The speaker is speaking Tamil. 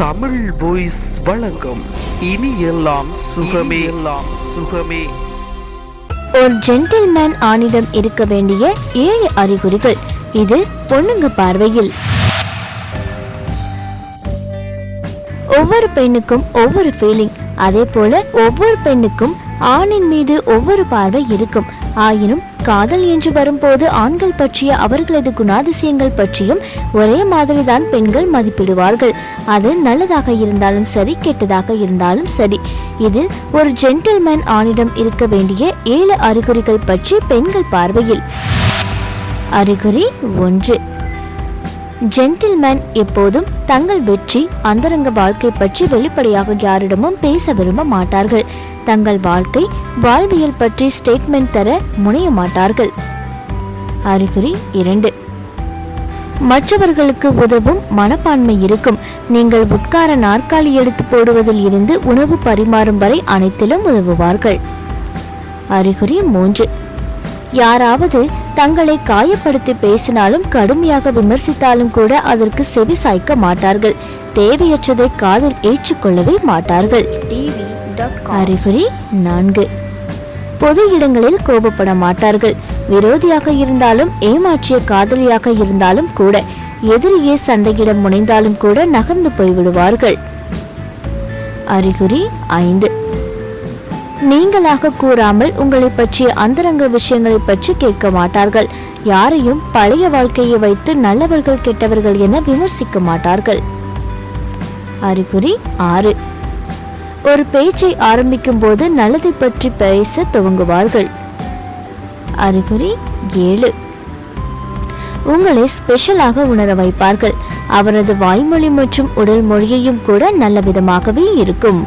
தமிழ் வாய்ஸ் வழங்கும் இனி எல்லாம் சுகமே. எல்லாம் சுகமே. ஒரு ஜென்டில்மேன் ஆணிடம் இருக்க வேண்டிய ஏழு அறிகுறிகள். இது பொண்ணுங்க பார்வையில். ஒவ்வொரு பெண்ணுக்கும் ஒவ்வொரு ஃபீலிங் அதே போல ஒவ்வொரு பெண்ணுக்கும் ஆணின் மீது ஒவ்வொரு பார்வை இருக்கும். ஆயினும் காதல் என்று வரும்போது ஆண்கள் பற்றிய அவர்களது குணாதிசயங்கள் பற்றியும் ஒரே மாதிரிதான் பெண்கள் மதிப்பிடுவார்கள். அது நல்லதாக இருந்தாலும் சரி கெட்டதாக இருந்தாலும் சரி. இதில் ஒரு ஜென்டில்மேன் ஆணிடம் இருக்க வேண்டிய ஏழு அறிகுறிகள் பற்றி பெண்கள் பார்வையில். அறிகுறி ஒன்று. ஜென்டில்மேன் எப்போதும் தங்கள் வெற்றி அந்தரங்க வாழ்க்கை பற்றி வெளிப்படையாக யாரிடமும் பேச விரும்ப மாட்டார்கள். தங்கள் வாழ்க்கை வாழ்வியல் பற்றி ஸ்டேட்மெண்ட் தர முனைய மாட்டார்கள். அறிகுறி இரண்டு. மற்றவர்களுக்கு உதவும் மனப்பான்மை இருக்கும். நீங்கள் உட்கார நாற்காலி எடுத்து போடுவதில் இருந்து உணவு பரிமாறும் வரை அனைத்திலும் உதவுவார்கள். அறிகுறி மூன்று. யாராவது தங்களை காயப்படுத்தி பேசினாலும் கடுமையாக விமர்சித்தாலும் கூட அதற்கு செவி சாய்க்க மாட்டார்கள். தேவையற்றதை காதில் ஏற்றுக்கொள்ளவே மாட்டார்கள். அறிகுறி நான்கு. பொது இடங்களில் கோபப்பட மாட்டார்கள். விரோதியாக இருந்தாலும் ஏமாற்றிய காதலியாக இருந்தாலும் கூட எதிரியே சண்டையிட முனைந்தாலும் கூட நகர்ந்து போய்விடுவார்கள். அறிகுறி ஐந்து. நீங்களாக கூறாமல் உங்களை பற்றிய அந்தரங்க விஷயங்களை பற்றி கேட்க மாட்டார்கள். யாரையும் பழைய வாழ்க்கையை வைத்து நல்லவர்கள் கெட்டவர்கள் என விமர்சிக்க மாட்டார்கள். அறிகுறி ஆறு. ஒரு பேச்சை ஆரம்பிக்கும் போது நல்லதை பற்றி பேச துவங்குவார்கள். அறிகுறி ஏழு. உங்களை ஸ்பெஷலாக உணர வைப்பார்கள். அவரது வாய்மொழி மற்றும் உடல் மொழியையும் கூட நல்ல விதமாகவே இருக்கும்.